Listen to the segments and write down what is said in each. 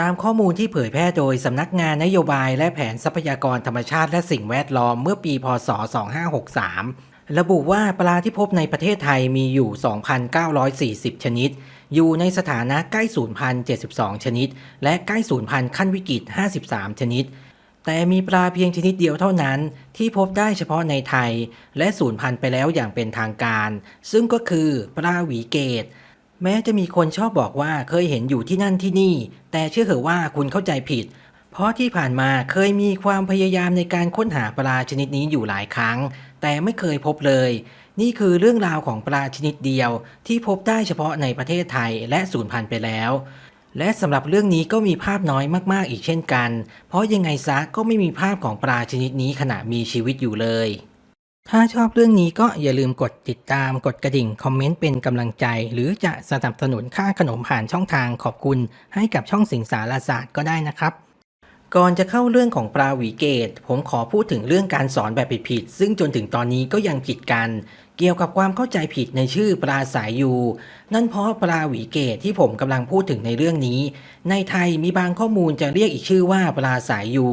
ตามข้อมูลที่เผยแพร่โดยสำนักงานนโยบายและแผนทรัพยากรธรรมชาติและสิ่งแวดล้อมเมื่อปี พศ 2563 ระบุว่าปลาที่พบในประเทศไทยมีอยู่ 2,940 ชนิด อยู่ในสถานะใกล้สูญพันธุ์72 ชนิด และใกล้สูญพันธุ์ขั้นวิกฤต 53 ชนิด แต่มีปลาเพียงชนิดเดียวเท่านั้น ที่พบได้เฉพาะในไทย และสูญพันธุ์ไปแล้วอย่างเป็นทางการ ซึ่งก็คือปลาหวีเกต แม้จะมีคนชอบบอกว่าเคยเห็นอยู่ที่นั่นที่นี่ แต่เชื่อเถอะว่าคุณเข้าใจผิด เพราะที่ผ่านมาเคยมีความพยายามในการค้นหาปลาชนิดนี้อยู่หลายครั้ง แต่ไม่เคยพบเลย นี่คือเรื่องราวของปลาชนิดเดียว ที่พบได้เฉพาะในประเทศไทยและสูญพันธุ์ไปแล้ว และสำหรับเรื่องนี้ก็มีภาพน้อยมากๆอีกเช่นกัน เพราะยังไงซะก็ไม่มีภาพของปลาชนิดนี้ขณะมีชีวิตอยู่เลย ถ้าชอบเรื่องนี้ก็อย่าลืมกดติดตามกดกระดิ่ง คอมเมนต์เป็นกำลังใจ หรือจะสนับสนุนค่าขนมผ่านช่องทางขอบคุณ ให้กับช่องสิงสารศาสตร์ก็ได้นะครับ ก่อนจะเข้าเรื่องของปลาหวีเกต ผมขอพูดถึงเรื่องการสอนแบบผิดๆซึ่งจนถึงตอนนี้ก็ยังผิดกัน เกี่ยวกับความเข้าใจผิดในชื่อปลาสายยู นั่นเพราะปลาหวีเกตที่ผมกำลังพูดถึงในเรื่องนี้ ในไทยมีบางข้อมูลจะเรียกอีกชื่อว่าปลาสายยู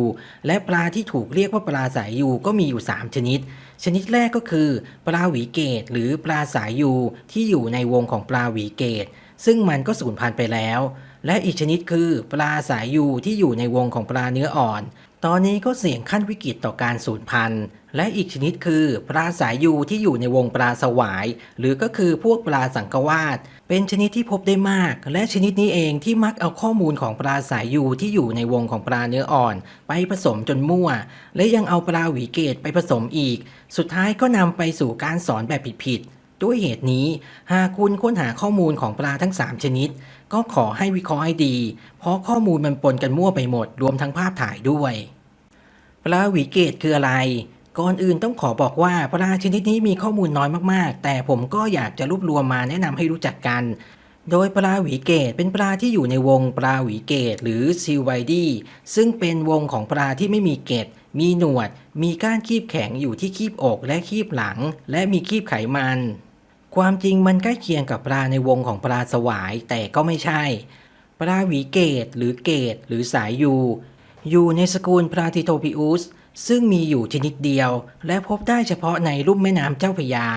และปลาที่ถูกเรียกว่าปลาสายยูก็มีอยู่ 3 ชนิด ชนิดแรกก็คือ ปลาหวีเกต หรือปลาสายยูที่อยู่ในวงของปลาหวีเกต ซึ่งมันก็สูญพันธุ์ไปแล้ว และอีกชนิดคือปลาสายยูที่อยู่ในวงของปลาเนื้ออ่อน ตอนนี้ก็เสี่ยงขั้นวิกฤตต่อการสูญพันธุ์ และอีกชนิดคือ ปลาสายยูที่อยู่ในวงปลาสวาย หรือก็คือพวกปลาสังกวาสเป็นชนิดที่พบได้มาก และชนิดนี้เองที่มักเอาข้อมูลของปลาสายยูที่อยู่ในวงของปลาเนื้ออ่อน ไปผสมจนมั่ว และยังเอาปลาหวีเกตไปผสมอีก สุดท้ายก็นำไปสู่การสอนแบบผิดๆด้วยเหตุนี้ หากคุณค้นหาข้อมูลของปลาทั้ง 3 ชนิด ก็ขอให้วิเคราะห์ให้ดี เพราะข้อมูลมันปนกันมั่วไปหมด รวมทั้งภาพถ่ายด้วยปลาหวีเกตคืออะไร ก่อนอื่นต้องขอบอกว่าปลาชนิดนี้มีข้อมูลน้อยมากๆ แต่ผมก็อยากจะรวบรวมมาแนะนำให้รู้จักกัน โดยปลาหวีเกตเป็นปลาที่อยู่ในวงปลาหวีเกตหรือซิลไวดีซึ่งเป็นวงของปลาที่ไม่มีเกตมีหนวด มีก้านคีบแข็งอยู่ที่คีบอกและคีบหลัง และมีคีบไขมัน ความจริงมันใกล้เคียงกับปลาในวงของปลาสวายแต่ก็ไม่ใช่ ปลาหวีเกตหรือเกตหรือสายยู อยู่ในสกุลพราติโทปิอุสซึ่งมีอยู่ชนิดเดียว และพบได้เฉพาะในลุ่มแม่น้ำเจ้าพยา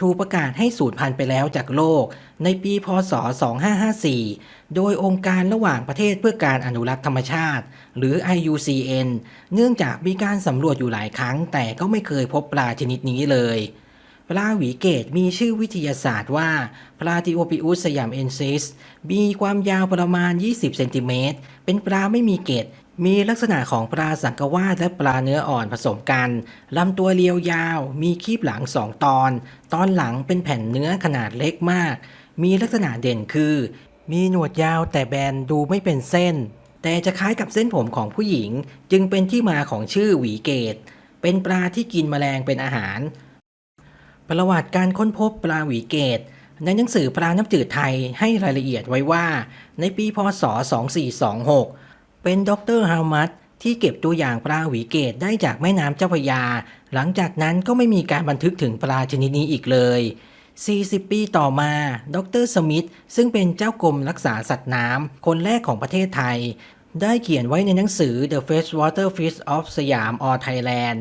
ถูกประกาศให้สูญพันธุ์ไปแล้วจากโลก ในปีพศ 2554 โดยองค์การระหว่างประเทศเพื่อการอนุรักษ์ธรรมชาติ หรือ IUCN เนื่องจากมีการสำรวจอยู่หลายครั้ง แต่ก็ไม่เคยพบปลาชนิดนี้เลย ปลาหวีเกตมีชื่อวิทยาศาสตร์ว่าปลาติโอปิอุสสยามเอนซิส มีความยาวประมาณ 20 เซนติเมตร เป็นปลาไม่มีเกตมีลักษณะของปลาสังกวาและปลาเนื้ออ่อนผสมกัน ลำตัวเรียวยาว มีคีบหลังสองตอน ตอนหลังเป็นแผ่นเนื้อขนาดเล็กมาก มีลักษณะเด่นคือ มีหนวดยาวแต่แบนดูไม่เป็นเส้น แต่จะคล้ายกับเส้นผมของผู้หญิง จึงเป็นที่มาของชื่อหวีเกต เป็นปลาที่กินแมลงเป็นอาหาร ประวัติการค้นพบปลาหวีเกต ในหนังสือปลาน้ำจืดไทยให้รายละเอียดไว้ว่า ในปีพศ 2426 เป็นดรฮาวมัตที่เก็บตัวอย่างปลาหวีเกตได้จากแม่น้ำเจ้าพระยา หลังจากนั้นก็ไม่มีการบันทึกถึงปลาชนิดนี้อีกเลย 40 ปีต่อมา ดรสมิธซึ่งเป็นเจ้ากรมรักษาสัตว์น้ำคนแรกของประเทศไทย ได้เขียนไว้ในหนังสือ The Freshwater Fish of Siam or Thailand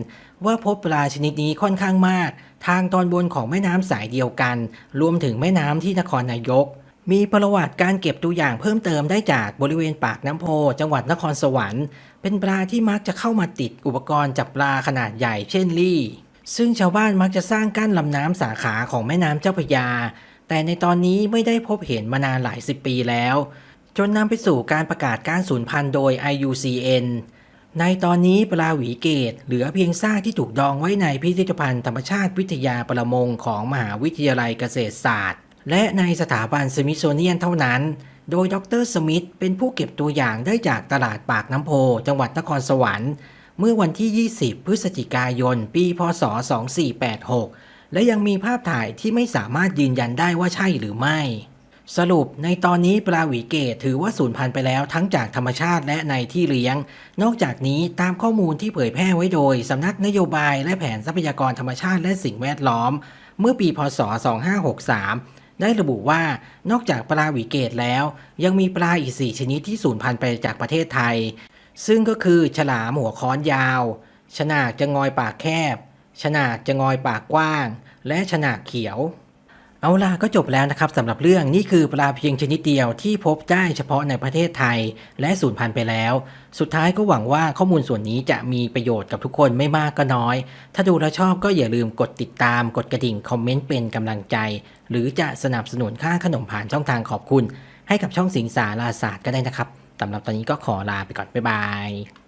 ว่าพบปลาชนิดนี้ค่อนข้างมาก ทางตอนบนของแม่น้ำสายเดียวกัน รวมถึงแม่น้ำที่นครนายก มีประวัติการเก็บตัวอย่างเพิ่มเติมได้จากบริเวณปากน้ำโพ จังหวัดนครสวรรค์ เป็นปลาที่มักจะเข้ามาติดอุปกรณ์จับปลาขนาดใหญ่เช่นลี่ ซึ่งชาวบ้านมักจะสร้างกั้นลำน้ำสาขาของแม่น้ำเจ้าพระยา แต่ในตอนนี้ไม่ได้พบเห็นมานานหลายสิบปีแล้ว จนนำไปสู่การประกาศการสูญพันธุ์โดย IUCN ในตอนนี้ปลาหวีเกตเหลือเพียงซากที่ถูกดองไว้ในพิพิธภัณฑ์ธรรมชาติวิทยาประมงของมหาวิทยาลัยเกษตรศาสตร์ และในสถาบันสมิธโซเนียนเท่านั้น โดยดรสมิธเป็นผู้เก็บตัวอย่างได้จากตลาดปากน้ำโพ จังหวัดนครสวรรค์ เมื่อวันที่ 20 พฤศจิกายน ปี พศ 2486 และยังมีภาพถ่ายที่ไม่สามารถยืนยันได้ว่าใช่หรือไม่ สรุปในตอนนี้ปลาหวีเกตถือว่าสูญพันธุ์ไปแล้วทั้งจากธรรมชาติและในที่เลี้ยง นอกจากนี้ตามข้อมูลที่เผยแพร่ไว้โดย สำนักนโยบายและแผนทรัพยากรธรรมชาติและสิ่งแวดล้อม เมื่อปีพศ 2563 ได้ระบุว่านอกจากปลาหวีเกตแล้ว ยังมีปลาอีก 4 ชนิดที่สูญพันธุ์ไปจากประเทศไทย ซึ่งก็คือ ฉลามหัวค้อนยาว ฉนากจะงอยปากแคบ ฉนากจะงอยปากกว้าง และฉนากเขียว เอาล่ะก็จบแล้วนะครับสำหรับเรื่องนี่คือปลาเพียงชนิดเดียวที่พบได้เฉพาะในประเทศไทย และสูญพันธุ์ไปแล้ว สุดท้ายก็หวังว่าข้อมูลส่วนนี้จะมีประโยชน์กับทุกคนไม่มากก็น้อย ถ้าดูแล้วชอบก็อย่าลืมกดติดตาม กดกระดิ่งคอมเมนต์เป็นกำลังใจ หรือจะสนับสนุนค่าขนมผ่านช่องทางขอบคุณ ให้กับช่องสิงสาราศาสตร์ก็ได้นะครับสำหรับตอนนี้ก็ขอลาไปก่อนบ๊ายบาย